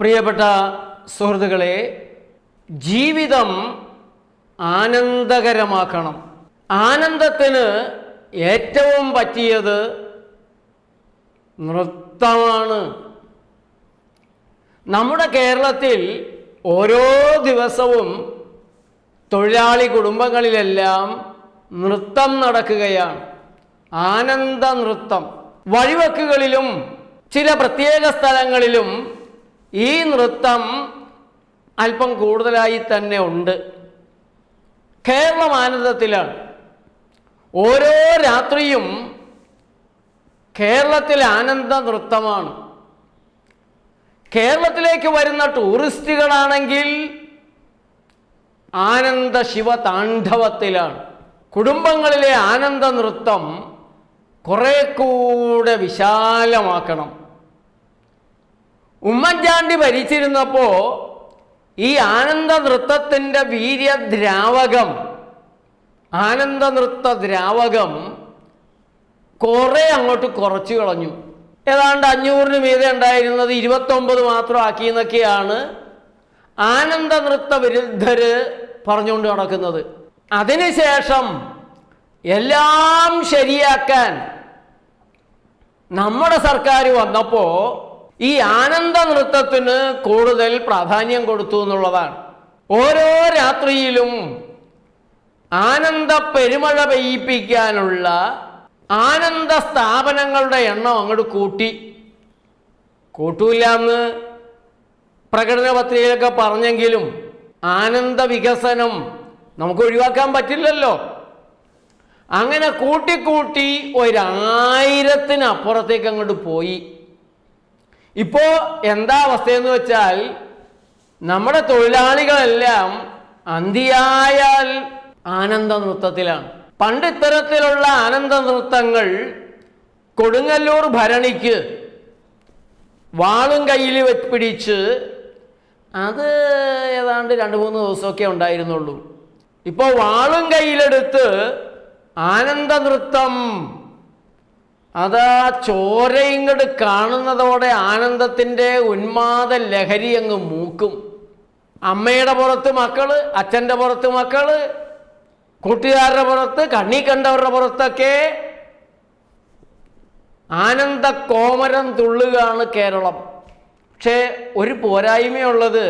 പ്രിയപ്പെട്ട സുഹൃത്തുക്കളെ ജീവിതം ആനന്ദകരമാക്കണം. ആനന്ദത്തിന് ഏറ്റവും പറ്റിയത് നൃത്തമാണ്. നമ്മുടെ കേരളത്തിൽ ഓരോ ദിവസവും തൊഴിലാളി കുടുംബങ്ങളിലെല്ലാം നൃത്തം നടക്കുകയാണ്. ആനന്ദ നൃത്തം. വഴിവെക്കുകളിലും ചില പ്രത്യേക സ്ഥലങ്ങളിലും ഈ നൃത്തം അല്പം കൂടുതലായി തന്നെ ഉണ്ട്. കേരളമാനന്ദത്തിലാണ് ഓരോ രാത്രിയും കേരളത്തിൽ ആനന്ദ നൃത്തമാണ്. കേരളത്തിലേക്ക് വരുന്ന ടൂറിസ്റ്റുകളാണെങ്കിൽ ആനന്ദ ശിവ താണ്ഡവത്തിലാണ്. കുടുംബങ്ങളിലെ ആനന്ദ നൃത്തം കുറെ കൂടെ വിശാലമാക്കണം. ഉമ്മൻചാണ്ടി ഭരിച്ചിരുന്നപ്പോൾ ഈ ആനന്ദ നൃത്തത്തിന്റെ വീര്യദ്രാവകം ആനന്ദ നൃത്ത ദ്രാവകം കുറെ അങ്ങോട്ട് കുറച്ചു കളഞ്ഞു. ഏതാണ്ട് അഞ്ഞൂറിന് മീതെ ഉണ്ടായിരുന്നത് ഇരുപത്തൊമ്പത് മാത്രം ആക്കി ആക്കിയെന്നൊക്കെയാണ് ആനന്ദ നൃത്ത വിരുദ്ധർ പറഞ്ഞുകൊണ്ട് നടക്കുന്നത്. അതിനുശേഷം എല്ലാം ശരിയാക്കാൻ നമ്മുടെ സർക്കാർ വന്നപ്പോൾ ഈ ആനന്ദ നൃത്തത്തിന് കൂടുതൽ പ്രാധാന്യം കൊടുത്തു എന്നുള്ളതാണ്. ഓരോ രാത്രിയിലും ആനന്ദ പെരുമഴ പെയ്യിപ്പിക്കാനുള്ള ആനന്ദ സ്ഥാപനങ്ങളുടെ എണ്ണം അങ്ങോട്ട് കൂട്ടി. കൂട്ടൂല എന്ന് പ്രകടന പത്രികയിലൊക്കെ പറഞ്ഞെങ്കിലും ആനന്ദ വികസനം നമുക്ക് ഒഴിവാക്കാൻ പറ്റില്ലല്ലോ. അങ്ങനെ കൂട്ടിക്കൂട്ടി ഒരായിരത്തിനപ്പുറത്തേക്ക് അങ്ങോട്ട് പോയി. ഇപ്പോ എന്താ അവസ്ഥയെന്ന് വെച്ചാൽ നമ്മുടെ തൊഴിലാളികളെല്ലാം അന്തിയായാൽ ആനന്ദ നൃത്തത്തിലാണ്. പണ്ട് ഇത്തരത്തിലുള്ള ആനന്ദ നൃത്തങ്ങൾ കൊടുങ്ങല്ലൂർ ഭരണിക്ക് വാളും കയ്യിൽ പിടിച്ച് അത് ഏതാണ്ട് രണ്ട് മൂന്ന് ദിവസമൊക്കെ ഉണ്ടായിരുന്നുള്ളൂ. ഇപ്പോൾ വാളും കയ്യിലെടുത്ത് ആനന്ദ നൃത്തം അതാ ആ ചോരയിങ്ങോട്ട് കാണുന്നതോടെ ആനന്ദത്തിന്റെ ഉന്മാദ ലഹരി അങ്ങ് മൂക്കും. അമ്മയുടെ പുറത്ത് മക്കൾ അച്ഛന്റെ പുറത്ത് മക്കൾ കൂട്ടുകാരുടെ പുറത്ത് കണ്ണി കണ്ടവരുടെ പുറത്തൊക്കെ ആനന്ദ കോമരം തുള്ളുകയാണ് കേരളം. പക്ഷേ ഒരു പോരായ്മയുള്ളത്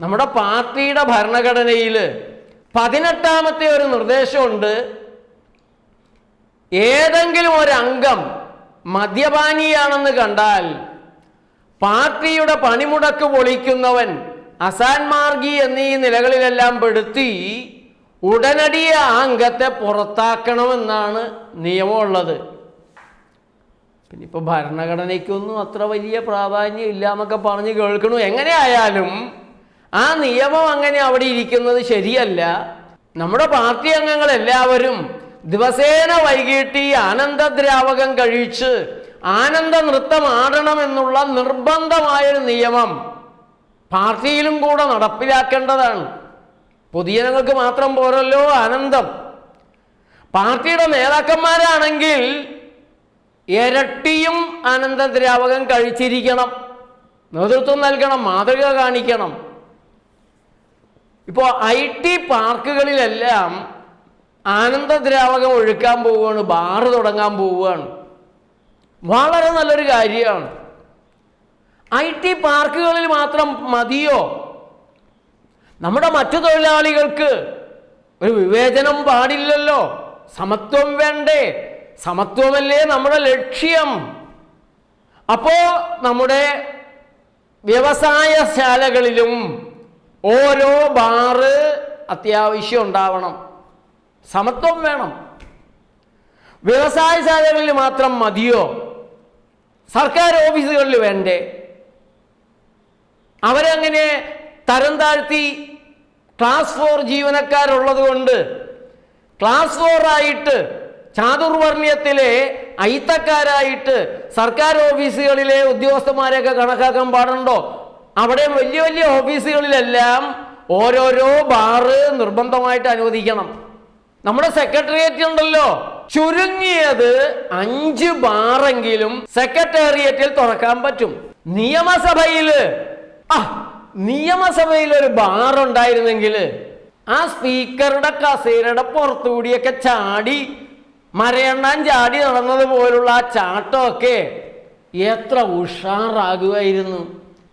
നമ്മുടെ പാർട്ടിയുടെ ഭരണഘടനയിൽ പതിനെട്ടാമത്തെ ഒരു നിർദ്ദേശമുണ്ട്. ഏതെങ്കിലും ഒരു മദ്യപാനിയാണെന്ന് കണ്ടാൽ പാർട്ടിയുടെ പണിമുടക്ക് പൊളിക്കുന്നവൻ അസാൻമാർഗി എന്നീ നിലകളിലെല്ലാം പെടുത്തി ഉടനടി ആ അംഗത്തെ പുറത്താക്കണമെന്നാണ് നിയമമുള്ളത്. പിന്നെ ഇപ്പോൾ ഭരണഘടനയ്ക്കൊന്നും അത്ര വലിയ പ്രാധാന്യം ഇല്ല എന്നൊക്കെ പറഞ്ഞ് കേൾക്കണു. എങ്ങനെയായാലും ആ നിയമം അങ്ങനെ അവിടെ ഇരിക്കുന്നത് ശരിയല്ല. നമ്മുടെ പാർട്ടി അംഗങ്ങൾ എല്ലാവരും ദിവസേന വൈകിട്ട് ഈ ആനന്ദദ്രാവകം കഴിച്ച് ആനന്ദ നൃത്തം ആടണമെന്നുള്ള നിർബന്ധമായൊരു നിയമം പാർട്ടിയിലും കൂടെ നടപ്പിലാക്കേണ്ടതാണ്. പൊതുജനങ്ങൾക്ക് മാത്രം പോരല്ലോ ആനന്ദം. പാർട്ടിയുടെ നേതാക്കന്മാരാണെങ്കിൽ ഇരട്ടിയും ആനന്ദദ്രാവകം കഴിച്ചിരിക്കണം. നേതൃത്വം നൽകണം മാതൃക കാണിക്കണം. ഇപ്പോൾ ഐ ടി പാർക്കുകളിലെല്ലാം ആനന്ദദ്രാവകം ഒഴുക്കാൻ പോവുകയാണ് ബാറ് തുടങ്ങാൻ പോവുകയാണ്. വളരെ നല്ലൊരു കാര്യമാണ്. ഐ ടി പാർക്കുകളിൽ മാത്രം മതിയോ? നമ്മുടെ മറ്റു തൊഴിലാളികൾക്ക് ഒരു വിവേചനം പാടില്ലല്ലോ. സമത്വം വേണ്ടേ? സമത്വമല്ലേ നമ്മുടെ ലക്ഷ്യം? അപ്പോ നമ്മുടെ വ്യവസായശാലകളിലും ഓരോ ബാറ് അത്യാവശ്യം ഉണ്ടാവണം. സമത്വം വേണം. വ്യവസായശാലകളിൽ മാത്രം മതിയോ? സർക്കാർ ഓഫീസുകളിൽ വേണ്ടേ? അവരങ്ങനെ തരം താഴ്ത്തി ക്ലാസ് ഫോർ ജീവനക്കാരുള്ളത് കൊണ്ട് ക്ലാസ് ഫോറായിട്ട് ചാതുർവർണയത്തിലെ അയിത്തക്കാരായിട്ട് സർക്കാർ ഓഫീസുകളിലെ ഉദ്യോഗസ്ഥന്മാരെയൊക്കെ കണക്കാക്കാൻ പാടുണ്ടോ? അവിടെ വലിയ വലിയ ഓഫീസുകളിലെല്ലാം ഓരോരോ ബാറ് നിർബന്ധമായിട്ട് അനുവദിക്കണം. നമ്മുടെ സെക്രട്ടേറിയറ്റ് ഉണ്ടല്ലോ. ചുരുങ്ങിയത് അഞ്ച് ബാറെങ്കിലും സെക്രട്ടേറിയറ്റിൽ തുറക്കാൻ പറ്റും. നിയമസഭയിൽ. ആ നിയമസഭയിൽ ഒരു ബാർ ഉണ്ടായിരുന്നെങ്കിൽ ആ സ്പീക്കറുടെ കസേരയുടെ പുറത്തുകൂടിയൊക്കെ ചാടി മരയണ്ണാൻ ചാടി നടന്നത് പോലുള്ള ആ ചാട്ടമൊക്കെ എത്ര ഉഷാറാകുമായിരുന്നു.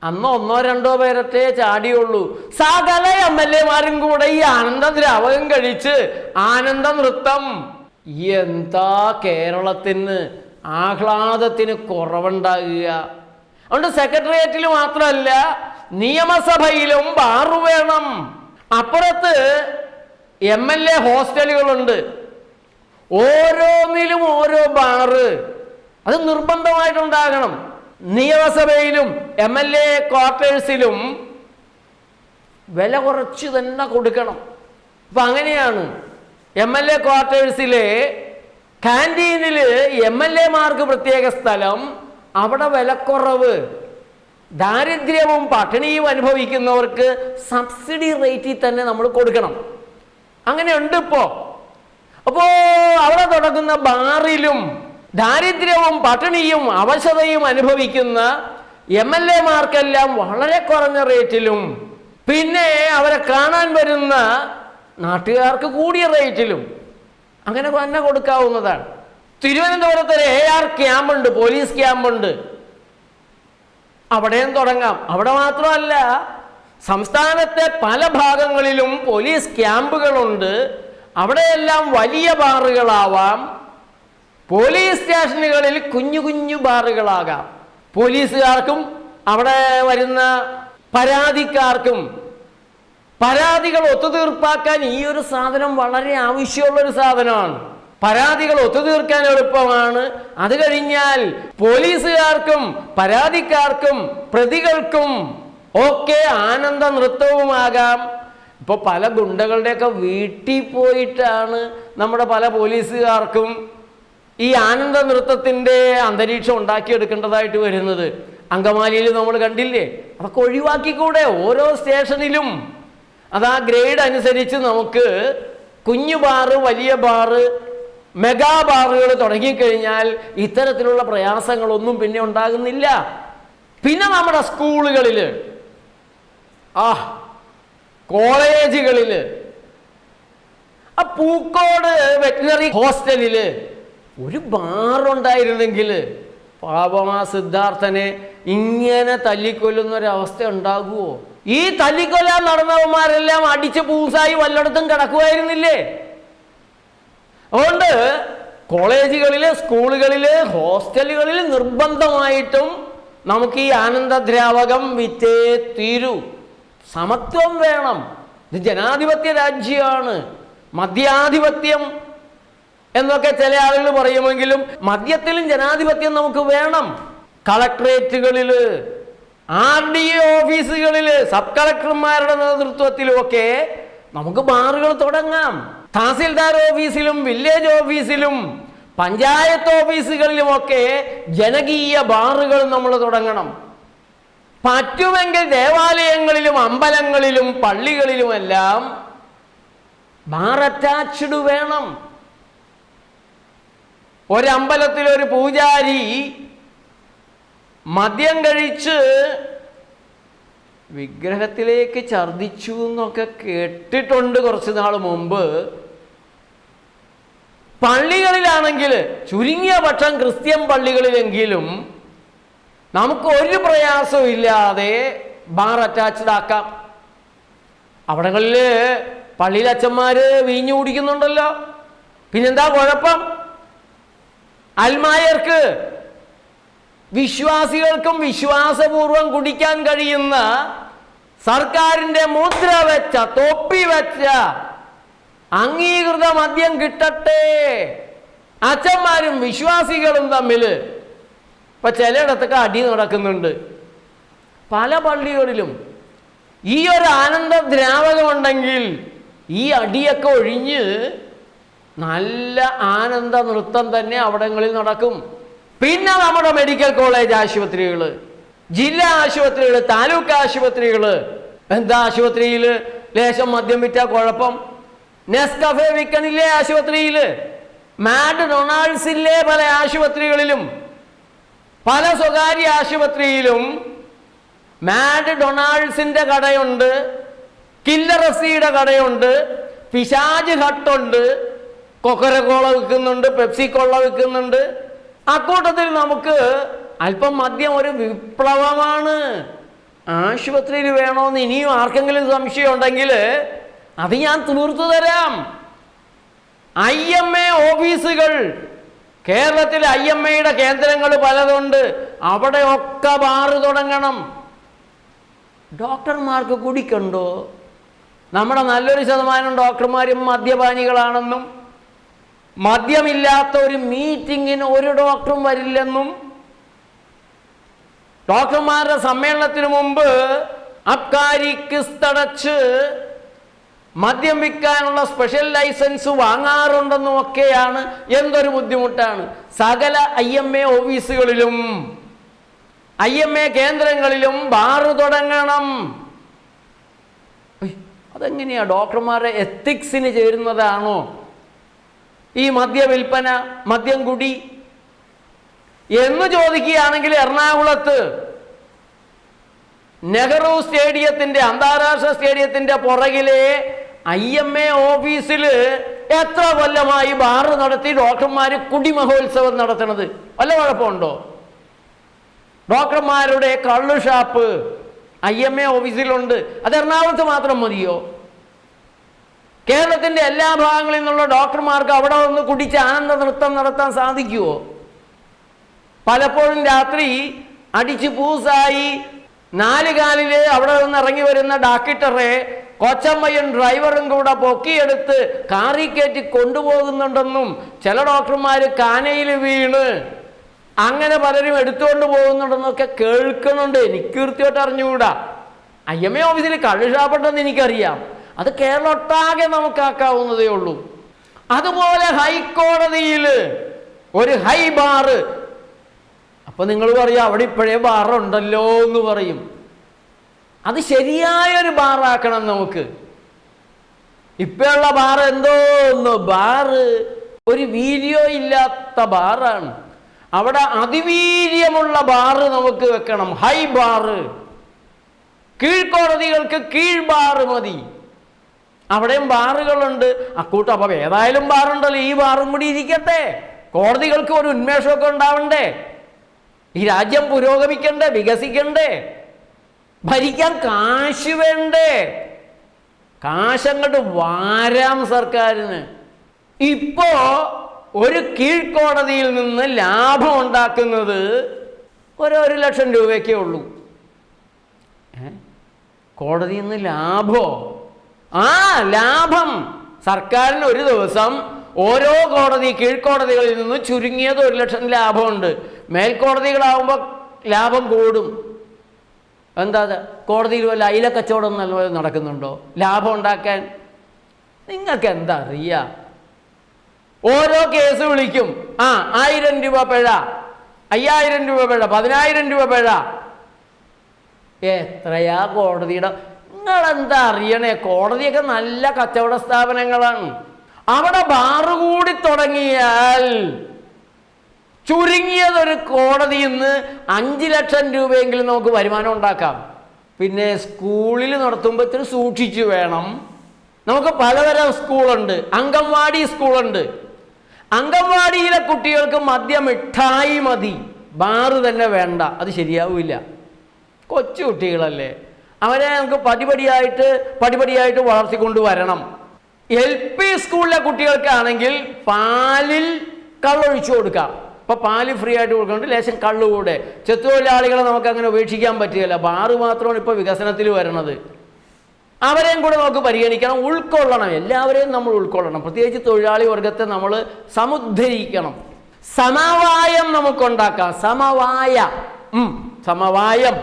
അന്ന് ഒന്നോ രണ്ടോ പേരത്തെ ചാടിയുള്ളൂ. സകല എം എൽ എമാരും കൂടെ ഈ ആനന്ദ ദ്രാവകം കഴിച്ച് ആനന്ദ നൃത്തം എന്താ കേരളത്തിന് ആഹ്ലാദത്തിന് കുറവുണ്ടാകുക? അതുകൊണ്ട് സെക്രട്ടേറിയറ്റിൽ മാത്രമല്ല നിയമസഭയിലും ബാറു വേണം. അപ്പുറത്ത് എം എൽ എ ഹോസ്റ്റലുകളുണ്ട്. ഓരോന്നിലും ഓരോ ബാറ്. അത് നിർബന്ധമായിട്ടുണ്ടാകണം. നിയമസഭയിലും എം എൽ എ ക്വാർട്ടേഴ്സിലും വില കുറച്ച് തന്നെ കൊടുക്കണം. അപ്പൊ അങ്ങനെയാണ് എം എൽ എ ക്വാർട്ടേഴ്സിലെ ക്യാന്റീനിൽ എം എൽ എമാർക്ക് പ്രത്യേക സ്ഥലം അവിടെ വിലക്കുറവ് ദാരിദ്ര്യവും പട്ടിണിയും അനുഭവിക്കുന്നവർക്ക് സബ്സിഡി റേറ്റിൽ തന്നെ നമ്മൾ കൊടുക്കണം. അങ്ങനെയുണ്ട് ഇപ്പോ. അപ്പോൾ അവിടെ തുടങ്ങുന്ന ബാറിലും ദാരിദ്ര്യവും പട്ടിണിയും അവശതയും അനുഭവിക്കുന്ന എം എൽ എമാർക്കെല്ലാം വളരെ കുറഞ്ഞ റേറ്റിലും പിന്നെ അവരെ കാണാൻ വരുന്ന നാട്ടുകാർക്ക് കൂടിയ റേറ്റിലും അങ്ങനെ തന്നെ കൊടുക്കാവുന്നതാണ്. തിരുവനന്തപുരത്ത് ഒരു എ ആർ ക്യാമ്പുണ്ട് പോലീസ് ക്യാമ്പുണ്ട്. അവിടെയും തുടങ്ങാം. അവിടെ മാത്രമല്ല സംസ്ഥാനത്തെ പല ഭാഗങ്ങളിലും പോലീസ് ക്യാമ്പുകളുണ്ട്. അവിടെയെല്ലാം വലിയ ബാറുകളാവാം. പോലീസ് സ്റ്റേഷനുകളിൽ കുഞ്ഞു കുഞ്ഞു ബാറുകളാകാം. പോലീസുകാർക്കും അവിടെ വരുന്ന പരാതിക്കാർക്കും പരാതികൾ ഒത്തുതീർപ്പാക്കാൻ ഈ ഒരു സാധനം വളരെ ആവശ്യമുള്ള ഒരു സാധനമാണ്. പരാതികൾ ഒത്തുതീർക്കാൻ എളുപ്പമാണ്. അത് കഴിഞ്ഞാൽ പോലീസുകാർക്കും പരാതിക്കാർക്കും പ്രതികൾക്കും ഒക്കെ ആനന്ദ നൃത്തവുമാകാം ഇപ്പൊ പല ഗുണ്ടകളുടെയൊക്കെ വീട്ടിൽ പോയിട്ടാണ് നമ്മുടെ പല പോലീസുകാർക്കും ഈ ആനന്ദ നൃത്തത്തിന്റെ അന്തരീക്ഷം ഉണ്ടാക്കിയെടുക്കേണ്ടതായിട്ട് വരുന്നത്. അങ്കമാലിയിൽ നമ്മൾ കണ്ടില്ലേ? അതൊക്കെ ഒഴിവാക്കിക്കൂടെ ഓരോ സ്റ്റേഷനിലും. അത് ആ ഗ്രേഡ് അനുസരിച്ച് നമുക്ക് കുഞ്ഞു ബാറ് വലിയ ബാറ് മെഗാ ബാറുകൾ തുടങ്ങിക്കഴിഞ്ഞാൽ ഇത്തരത്തിലുള്ള പ്രയാസങ്ങളൊന്നും പിന്നെ ഉണ്ടാകുന്നില്ല. പിന്നെ നമ്മുടെ സ്കൂളുകളിൽ ആ കോളേജുകളിൽ ആ പൂക്കോട് വെറ്റിനറി ഹോസ്റ്റലിൽ ഒരു ബാറുണ്ടായിരുന്നെങ്കിൽ പാപമാ സിദ്ധാർത്ഥനെ ഇങ്ങനെ തല്ലിക്കൊല്ലുന്ന ഒരവസ്ഥ ഉണ്ടാകുമോ ഈ തല്ലിക്കൊല്ലാൻ നടന്നവന്മാരെല്ലാം അടിച്ച് പൂസായി വല്ലയിടത്തും കിടക്കുമായിരുന്നില്ലേ? അതുകൊണ്ട് കോളേജുകളിൽ സ്കൂളുകളിൽ ഹോസ്റ്റലുകളിൽ നിർബന്ധമായിട്ടും നമുക്ക് ഈ ആനന്ദദ്രാവകം വിറ്റേ തീരൂ. സമത്വം വേണം. ഇത് ജനാധിപത്യ രാജ്യമാണ്. മദ്യാധിപത്യം എന്നൊക്കെ ചില ആളുകൾ പറയുമെങ്കിലും മദ്യത്തിലും ജനാധിപത്യം നമുക്ക് വേണം. കളക്ട്രേറ്റുകളിൽ ആർ ഡി എ ഓഫീസുകളിൽ സബ് കളക്ടർമാരുടെ നേതൃത്വത്തിലുമൊക്കെ നമുക്ക് ബാറുകൾ തുടങ്ങാം. തഹസിൽദാർ ഓഫീസിലും വില്ലേജ് ഓഫീസിലും പഞ്ചായത്ത് ഓഫീസുകളിലുമൊക്കെ ജനകീയ ബാറുകൾ നമ്മൾ തുടങ്ങണം. പറ്റുമെങ്കിൽ ദേവാലയങ്ങളിലും അമ്പലങ്ങളിലും പള്ളികളിലുമെല്ലാം ബാർ അറ്റാച്ച്ഡ് വേണം. ഒരമ്പലത്തിൽ ഒരു പൂജാരി മദ്യം കഴിച്ച് വിഗ്രഹത്തിലേക്ക് ഛർദിച്ചു എന്നൊക്കെ കേട്ടിട്ടുണ്ട് കുറച്ച് നാൾ മുമ്പ്. പള്ളികളിലാണെങ്കിൽ ചുരുങ്ങിയ പക്ഷം ക്രിസ്ത്യൻ പള്ളികളിലെങ്കിലും നമുക്ക് ഒരു പ്രയാസവും ഇല്ലാതെ ബാർ അറ്റാച്ച്ഡ് ആക്കാം. അവിടങ്ങളിൽ പള്ളിയിലെ അച്ഛന്മാര് വീഞ്ഞു കുടിക്കുന്നുണ്ടല്ലോ. പിന്നെന്താ കുഴപ്പം? അൽമായർക്ക് വിശ്വാസികൾക്കും വിശ്വാസപൂർവം കുടിക്കാൻ കഴിയുന്ന സർക്കാരിന്റെ മുദ്ര വെച്ച തൊപ്പി വെച്ച അംഗീകൃത മദ്യം കിട്ടട്ടെ. അച്ഛന്മാരും വിശ്വാസികളും തമ്മിൽ ഇപ്പൊ ചിലയിടത്തൊക്കെ അടി നടക്കുന്നുണ്ട്. പല പള്ളികളിലും ഈ ഒരു ആനന്ദ ദ്രാവകമുണ്ടെങ്കിൽ ഈ അടിയൊക്കെ ഒഴിഞ്ഞ് നല്ല ആനന്ദ നൃത്തം തന്നെ അവിടങ്ങളിൽ നടക്കും. പിന്നെ നമ്മുടെ മെഡിക്കൽ കോളേജ് ആശുപത്രികൾ ജില്ലാ ആശുപത്രികൾ താലൂക്ക് ആശുപത്രികൾ എന്താ ആശുപത്രിയിൽ ലേശം മദ്യം വിറ്റ കുഴപ്പം. നെസ്കഫെ വിൽക്കണില്ലേ ആശുപത്രിയിൽ മാഡ് ഡൊണാൾഡ്സ് ഇല്ലേ പല ആശുപത്രികളിലും? പല സ്വകാര്യ ആശുപത്രിയിലും മാഡ് ഡൊണാൾഡ്സിന്റെ കടയുണ്ട് കില്ലറസിയുടെ കടയുണ്ട് പിശാജ് ഹട്ടുണ്ട് കൊക്കരക്കോള വിൽക്കുന്നുണ്ട് പെപ്സി കോള വിൽക്കുന്നുണ്ട്. അക്കൂട്ടത്തിൽ നമുക്ക് അല്പം മദ്യം ഒരു വിപ്ലവമാണ്. ആശുപത്രിയിൽ വേണോന്ന് ഇനിയും ആർക്കെങ്കിലും സംശയം ഉണ്ടെങ്കിൽ അത് ഞാൻ തീർത്തു തരാം. ഐ എം എ ഓഫീസുകൾ. കേരളത്തിൽ ഐ എം എയുടെ കേന്ദ്രങ്ങൾ പലതുണ്ട്. അവിടെയൊക്കെ ബാറ് തുടങ്ങണം. ഡോക്ടർമാർക്ക് കുടിക്കണ്ടോ? നമ്മുടെ നല്ലൊരു ശതമാനം ഡോക്ടർമാരും മദ്യപാനികളാണെന്നും മദ്യമില്ലാത്ത ഒരു മീറ്റിങ്ങിന് ഒരു ഡോക്ടറും വരില്ലെന്നും ഡോക്ടർമാരുടെ സമ്മേളനത്തിന് മുമ്പ് അബ്കാരി കിസ്തടച്ച് മദ്യം വിൽക്കാനുള്ള സ്പെഷ്യൽ ലൈസൻസ് വാങ്ങാറുണ്ടെന്നും ഒക്കെയാണ് എന്തൊരു ബുദ്ധിമുട്ടാണ്. സകല ഐ എം എ ഓഫീസുകളിലും ഐ എം എ കേന്ദ്രങ്ങളിലും ബാറ് തുടങ്ങണം. അതെങ്ങനെയാ? ഡോക്ടർമാരുടെ എത്തിക്സിന് ചേരുന്നതാണോ? ഈ മദ്യവിൽപ്പന മദ്യം കുടി എന്ന് ചോദിക്കുകയാണെങ്കിൽ എറണാകുളത്ത് നെഹ്റു സ്റ്റേഡിയത്തിന്റെ അന്താരാഷ്ട്ര സ്റ്റേഡിയത്തിന്റെ പുറകിലെ ഐ എം എ ഓഫീസിൽ എത്ര കൊല്ലമായി ബാറ് നടത്തി ഡോക്ടർമാർ കുടിമഹോത്സവം നടത്തണത് വല്ല കുഴപ്പമുണ്ടോ? ഡോക്ടർമാരുടെ കള്ളു ഷാപ്പ് ഐ എം എ ഓഫീസിലുണ്ട്. അത് എറണാകുളത്ത് മാത്രം മതിയോ? കേരളത്തിന്റെ എല്ലാ ഭാഗങ്ങളിൽ നിന്നുള്ള ഡോക്ടർമാർക്ക് അവിടെ ഒന്ന് കുടിച്ച് ആനന്ദ നൃത്തം നടത്താൻ സാധിക്കുമോ പലപ്പോഴും രാത്രി അടിച്ച് പൂസായി നാല് കാലിൽ അവിടെ നിന്ന് ഇറങ്ങി വരുന്ന ഡാക്ടറെ കൊച്ചമ്മയും ഡ്രൈവറും കൂടെ പൊക്കിയെടുത്ത് കാറി കയറ്റി കൊണ്ടുപോകുന്നുണ്ടെന്നും ചില ഡോക്ടർമാർ കാനയിൽ വീണ് അങ്ങനെ പലരും എടുത്തുകൊണ്ട് പോകുന്നുണ്ടെന്നൊക്കെ കേൾക്കുന്നുണ്ട്. എനിക്ക് കൃത്യമായിട്ട് അറിഞ്ഞുകൂടാ. ഐ എം എ ഓഫീസിൽ കള്ളുഷാപ്പെട്ടെന്ന് എനിക്കറിയാം. അത് കേരളം ഒട്ടാകെ നമുക്കാക്കാവുന്നതേ ഉള്ളൂ. അതുപോലെ ഹൈക്കോടതിയിൽ ഒരു ഹൈ ബാറ്. അപ്പൊ നിങ്ങൾ പറയും അവിടെ ഇപ്പോഴേ ബാറുണ്ടല്ലോ എന്ന് പറയും. അത് ശരിയായൊരു ബാറാക്കണം നമുക്ക്. ഇപ്പോഴുള്ള ബാർ എന്തോ എന്തോന്ന് ബാറ് ഒരു വീര്യോ ഇല്ലാത്ത ബാറാണ്. അവിടെ അതിവീര്യമുള്ള ബാറ് നമുക്ക് വെക്കണം. High bar. കീഴ്ക്കോടതികൾക്ക് കീഴ്ബാറ് മതി. അവിടെയും ബാറുകളുണ്ട്. അക്കൂട്ടം അപ്പം ഏതായാലും ബാറുണ്ടല്ലോ. ഈ ബാറും കൂടി ഇരിക്കട്ടെ. കോടതികൾക്ക് ഒരു ഉന്മേഷമൊക്കെ ഉണ്ടാവണ്ടേ? ഈ രാജ്യം പുരോഗമിക്കണ്ടേ? വികസിക്കണ്ടേ? ഭരിക്കാൻ കാശ് വേണ്ടേ? കാശങ്ങോട്ട് വാരാം സർക്കാരിന്. ഇപ്പോ ഒരു കീഴ്ക്കോടതിയിൽ നിന്ന് ലാഭം ഉണ്ടാക്കുന്നത് ഒരു ലക്ഷം രൂപയ്ക്കേ ഉള്ളൂ? കോടതിയിൽ നിന്ന് ലാഭോ? ആ ലാഭം. സർക്കാരിന് ഒരു ദിവസം ഓരോ കോടതി കീഴ്ക്കോടതികളിൽ നിന്ന് ചുരുങ്ങിയത് ഒരു ലക്ഷം ലാഭമുണ്ട്. മേൽക്കോടതികളാവുമ്പോൾ ലാഭം കൂടും. എന്താ കോടതിയിൽ വല്ല അയില കച്ചവടം നല്ലപോലെ നടക്കുന്നുണ്ടോ? ലാഭം ഉണ്ടാക്കാൻ. നിങ്ങൾക്ക് എന്താ അറിയാ? ഓരോ കേസ് വിളിക്കും. ആ ആയിരം രൂപ പിഴ. അയ്യായിരം രൂപ പിഴ. പതിനായിരം രൂപ പിഴ. എത്രയാ കോടതിയുടെ നിങ്ങൾ എന്താ അറിയണേ? കോടതിയൊക്കെ നല്ല കച്ചവട സ്ഥാപനങ്ങളാണ്. അവിടെ ബാറ് കൂടി തുടങ്ങിയാൽ ചുരുങ്ങിയതൊരു കോടതിയിൽ നിന്ന് അഞ്ച് ലക്ഷം രൂപയെങ്കിലും നമുക്ക് വരുമാനം ഉണ്ടാക്കാം. പിന്നെ സ്കൂളിൽ നടത്തുമ്പോൾ ഇത്തിരി സൂക്ഷിച്ചു വേണം. നമുക്ക് പലതരം സ്കൂളുണ്ട്. അംഗൻവാടി സ്കൂളുണ്ട്. അംഗൻവാടിയിലെ കുട്ടികൾക്ക് മദ്യം മിഠായി മതി. ബാറ് തന്നെ വേണ്ട. അത് ശരിയാവില്ല. കൊച്ചു കുട്ടികളല്ലേ? അവരെ നമുക്ക് പടിപടിയായിട്ട് പടിപടിയായിട്ട് വളർത്തിക്കൊണ്ട് വരണം എൽ പി സ്കൂളിലെ കുട്ടികൾക്കാണെങ്കിൽ പാലിൽ കള്ളൊഴിച്ചു കൊടുക്കാം ഇപ്പൊ പാൽ ഫ്രീ ആയിട്ട് കൊടുക്കുന്നുണ്ട് ലേശം കള്ള് കൂടെ. ചെത്തുതൊഴിലാളികളെ നമുക്ക് അങ്ങനെ ഉപേക്ഷിക്കാൻ പറ്റുകയില്ല. ബാറ് മാത്രമാണ് ഇപ്പോൾ വികസനത്തിൽ വരണത് അവരെയും കൂടെ നമുക്ക് പരിഗണിക്കണം ഉൾക്കൊള്ളണം. എല്ലാവരെയും നമ്മൾ ഉൾക്കൊള്ളണം. പ്രത്യേകിച്ച് തൊഴിലാളി വർഗത്തെ നമ്മൾ സമുദ്ധരിക്കണം. സമവായം നമുക്കുണ്ടാക്കാം. സമവായ. സമവായം.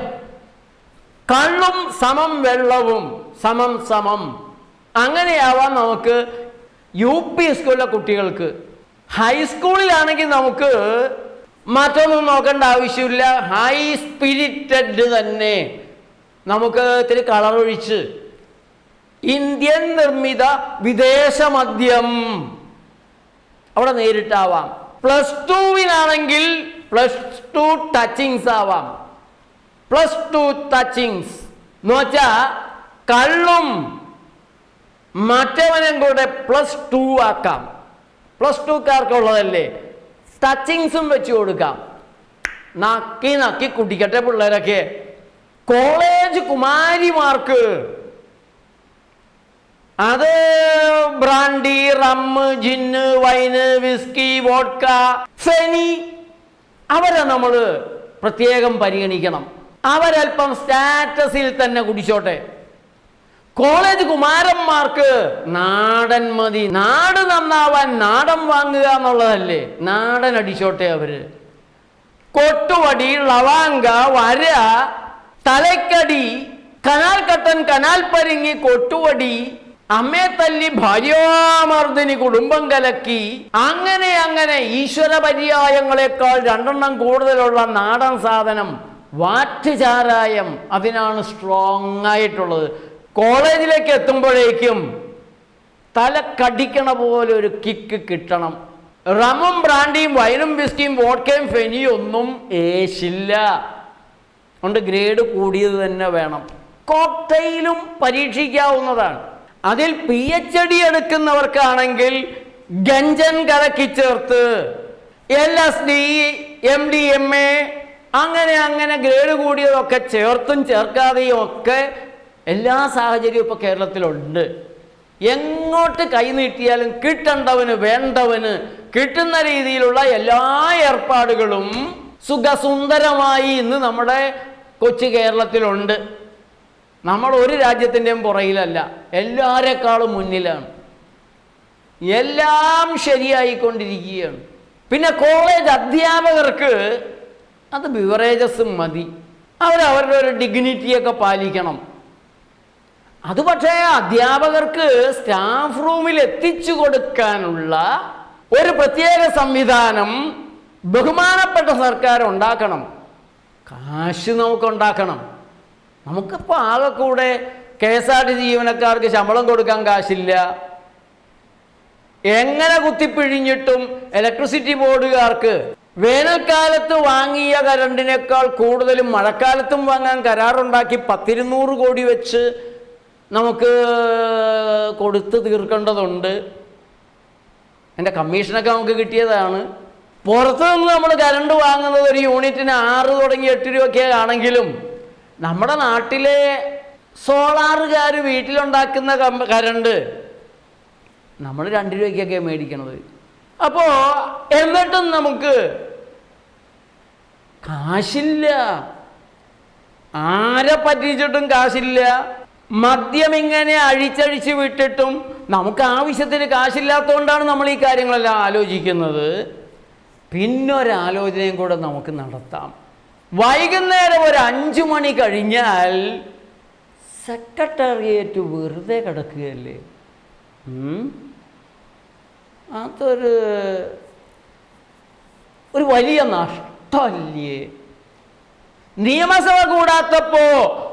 കള്ളും സമം വെള്ളവും സമം സമം. അങ്ങനെയാവാം നമുക്ക് യു പി സ്കൂളിലെ കുട്ടികൾക്ക് ഹൈസ്കൂളിലാണെങ്കിൽ നമുക്ക് മറ്റൊന്നും നോക്കേണ്ട ആവശ്യമില്ല. ഹൈ സ്പിരിറ്റഡ് തന്നെ നമുക്ക് ഇത്തിരി കളറൊഴിച്ച് ഇന്ത്യൻ നിർമ്മിത വിദേശ മദ്യം അവിടെ നേരിട്ടാവാം. പ്ലസ് ടുവിനാണെങ്കിൽ പ്ലസ് ടു ടച്ചിങ്സ് ആവാം. പ്ലസ് ടു ടച്ചിങ്സ് എന്ന് വെച്ചാ കള്ളും മറ്റവനും കൂടെ പ്ലസ് ടു ആക്കാം. പ്ലസ് ടുക്കാർക്കുള്ളതല്ലേ ടച്ചിങ്സും വെച്ച് കൊടുക്കാം. നക്കി നക്കി കുടിക്കട്ടെ പിള്ളേരൊക്കെ. കോളേജ് കുമാരിമാർക്ക് അത് brandy rum gin wine whisky vodka feni അവരെ നമ്മൾ പ്രത്യേകം പരിഗണിക്കണം. അവരല്പം സ്റ്റാറ്റസിൽ തന്നെ കുടിച്ചോട്ടെ. കോളേജ് കുമാരന്മാർക്ക് നാടൻ മതി. നാട് നന്നാവാൻ നാടൻ വാങ്ങുക എന്നുള്ളതല്ലേ? നാടൻ അടിച്ചോട്ടെ അവർ. കൊട്ടുവടി ലവാങ്ക വര തലക്കടി കനാൽ കട്ടൻ കനാൽ പരിങ്ങി കൊട്ടുവടി അമ്മയെ തല്ലി ഭാര്യാമർദ്ദിനി കുടുംബം കലക്കി. അങ്ങനെ അങ്ങനെ ഈശ്വര പര്യായങ്ങളെക്കാൾ രണ്ടെണ്ണം കൂടുതലുള്ള നാടൻ സാധനം വാറ്റുചാരായം അതിനാണ് സ്ട്രോങ് ആയിട്ടുള്ളത് കോളേജിലേക്ക് എത്തുമ്പോഴേക്കും തല കടിക്കണ പോലെ ഒരു കിക്ക് കിട്ടണം. റമും ബ്രാൻഡിയും വൈനും ബിസ്റ്റിയും വോഡ്കയും ഫെനിയൊന്നും ഏശില്ല. അതുകൊണ്ട് ഗ്രേഡ് കൂടിയത് തന്നെ വേണം. കോക്ടെയിലും പരീക്ഷിക്കാവുന്നതാണ്. അതിൽ പി എച്ച് ഡി എടുക്കുന്നവർക്കാണെങ്കിൽ ഗഞ്ചൻ കലക്കി ചേർത്ത് L S D M D M A അങ്ങനെ അങ്ങനെ ഗ്രേഡ് കൂടിയതൊക്കെ ചേർത്തും ചേർക്കാതെയും ഒക്കെ എല്ലാ സാഹചര്യവും ഇപ്പോൾ കേരളത്തിലുണ്ട്. എങ്ങോട്ട് കൈനീട്ടിയാലും കിട്ടേണ്ടവന് വേണ്ടവന് കിട്ടുന്ന രീതിയിലുള്ള എല്ലാ ഏർപ്പാടുകളും സുഖസുന്ദരമായി ഇന്ന് നമ്മുടെ കൊച്ചു കേരളത്തിലുണ്ട്. നമ്മൾ ഒരു രാജ്യത്തിന്റെയും പുറയിലല്ല എല്ലാരെക്കാളും മുന്നിലാണ്. എല്ലാം ശരിയായിക്കൊണ്ടിരിക്കുകയാണ്. പിന്നെ കോളേജ് അധ്യാപകർക്ക് അത് ബിവറേജസ് മതി. അവരവരുടെ ഒരു ഡിഗ്നിറ്റിയൊക്കെ പാലിക്കണം. അത് പക്ഷേ അധ്യാപകർക്ക് സ്റ്റാഫ് റൂമിൽ എത്തിച്ചു കൊടുക്കാനുള്ള ഒരു പ്രത്യേക സംവിധാനം ബഹുമാനപ്പെട്ട സർക്കാർ ഉണ്ടാക്കണം. കാശ് നമുക്ക് ഉണ്ടാക്കണം. നമുക്കിപ്പോൾ ആകെ കൂടെ കെ എസ് ആർ ടി ജീവനക്കാർക്ക് ശമ്പളം കൊടുക്കാൻ കാശില്ല. എങ്ങനെ കുത്തിപ്പിഴിഞ്ഞിട്ടും ഇലക്ട്രിസിറ്റി ബോർഡുകാർക്ക് വേനൽക്കാലത്ത് വാങ്ങിയ കരണ്ടിനേക്കാൾ കൂടുതലും മഴക്കാലത്തും വാങ്ങാൻ കരാറുണ്ടാക്കി പത്തിരുന്നൂറ് കോടി വെച്ച് നമുക്ക് കൊടുത്ത് തീർക്കേണ്ടതുണ്ട്. എന്റെ കമ്മീഷനൊക്കെ നമുക്ക് കിട്ടിയതാണ്. പുറത്തു നിന്ന് നമ്മൾ കരണ്ട് വാങ്ങുന്നത് ഒരു യൂണിറ്റിന് ആറ് തുടങ്ങി എട്ട് രൂപയൊക്കെ ആണെങ്കിലും നമ്മുടെ നാട്ടിലെ സോളാറുകാർ വീട്ടിലുണ്ടാക്കുന്ന കരണ്ട് നമ്മൾ രണ്ട് രൂപയ്ക്കൊക്കെ മേടിക്കണത്. അപ്പോൾ എന്നിട്ടും നമുക്ക് കാശില്ല. ആരെ പറ്റിച്ചിട്ടും കാശില്ല. മദ്യം ഇങ്ങനെ അഴിച്ചഴിച്ച് വിട്ടിട്ടും നമുക്ക് ആവശ്യത്തിന് കാശില്ലാത്തതുകൊണ്ടാണ് നമ്മൾ ഈ കാര്യങ്ങളെല്ലാം ആലോചിക്കുന്നത്. പിന്നൊരാലോചനയും കൂടെ നമുക്ക് നടത്താം. വൈകുന്നേരം ഒരു അഞ്ചു മണി കഴിഞ്ഞാൽ സെക്രട്ടേറിയറ്റ് വെറുതെ കിടക്കുകയല്ലേ? അതൊരു ഒരു വലിയ നഷ്ടമല്ലേ നിയമസഭ കൂടാത്തപ്പോ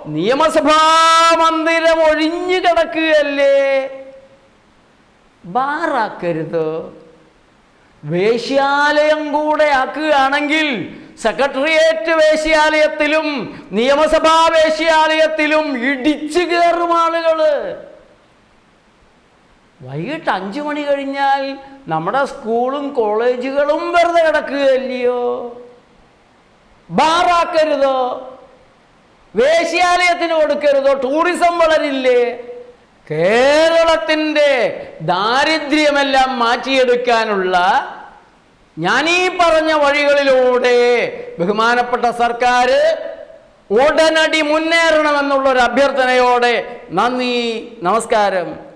നിയമസഭാ മന്ദിരം ഒഴിഞ്ഞു കിടക്കുകയല്ലേ? ബാറാക്കരുത്. വേശ്യാലയം കൂടെ ആക്കുകയാണെങ്കിൽ സെക്രട്ടേറിയറ്റ് വേശ്യാലയത്തിലും നിയമസഭാ വേശ്യാലയത്തിലും ഇടിച്ചു കയറും ആളുകൾ. വൈകിട്ട് അഞ്ചു മണി കഴിഞ്ഞാൽ നമ്മുടെ സ്കൂളും കോളേജുകളും വെറുതെ കിടക്കുകയല്ലയോ? ബാറാക്കരുതോ? വേശ്യാലയത്തിന് കൊടുക്കരുതോ? ടൂറിസം വളരില്ലേ? കേരളത്തിന്റെ ദാരിദ്ര്യമെല്ലാം മാറ്റിയെടുക്കാനുള്ള ഞാനീ പറഞ്ഞ വഴികളിലൂടെ ബഹുമാനപ്പെട്ട സർക്കാർ ഉടനടി മുന്നേറണമെന്നുള്ളൊരു അഭ്യർത്ഥനയോടെ നന്ദി നമസ്കാരം.